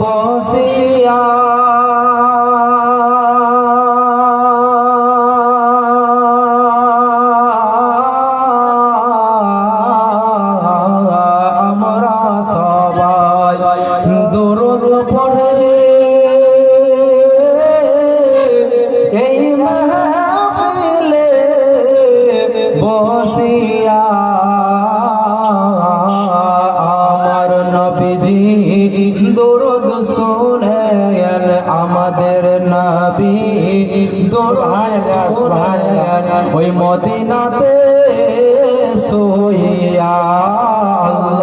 বসিয়া। আমরা সবাই দরদ পড়ে। এই দরদ শোনেন আমাদের নবী। দোড়ায় ওই মদিনাতে সোয়া আল্লাহুম্মা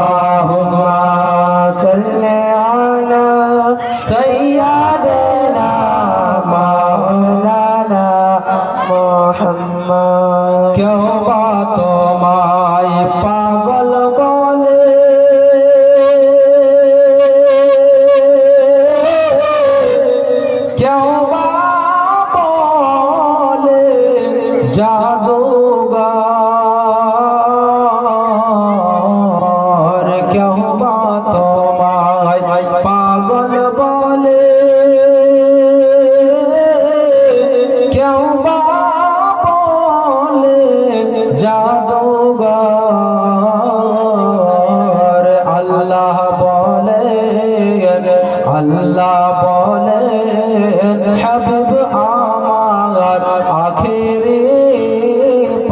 জাদুগার কেউ বা তোমায় পাগল বলে? কেউ বা বলে জাদুগার আল্লাহ বলে আল্লাহ বলে হাবিব আমার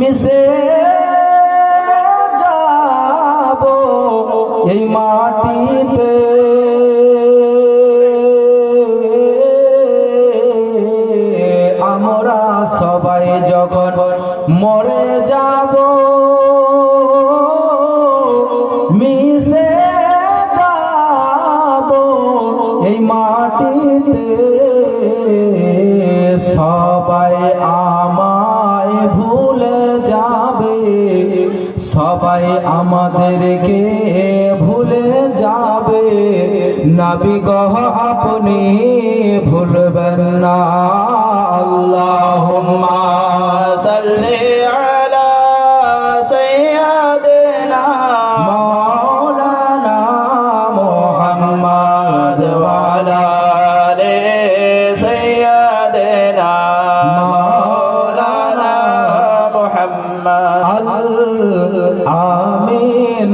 মিশে যাব এই মাটিতে। আমরা সবাই যখন মরে যাব মিশে যাব এই মাটিতে। সবাই আমাদেরকে ভুলে যাবে। নবী গহ আপনি ভুলবেন না। আল্লাহুম্মা সাল্লি আলা আমিন।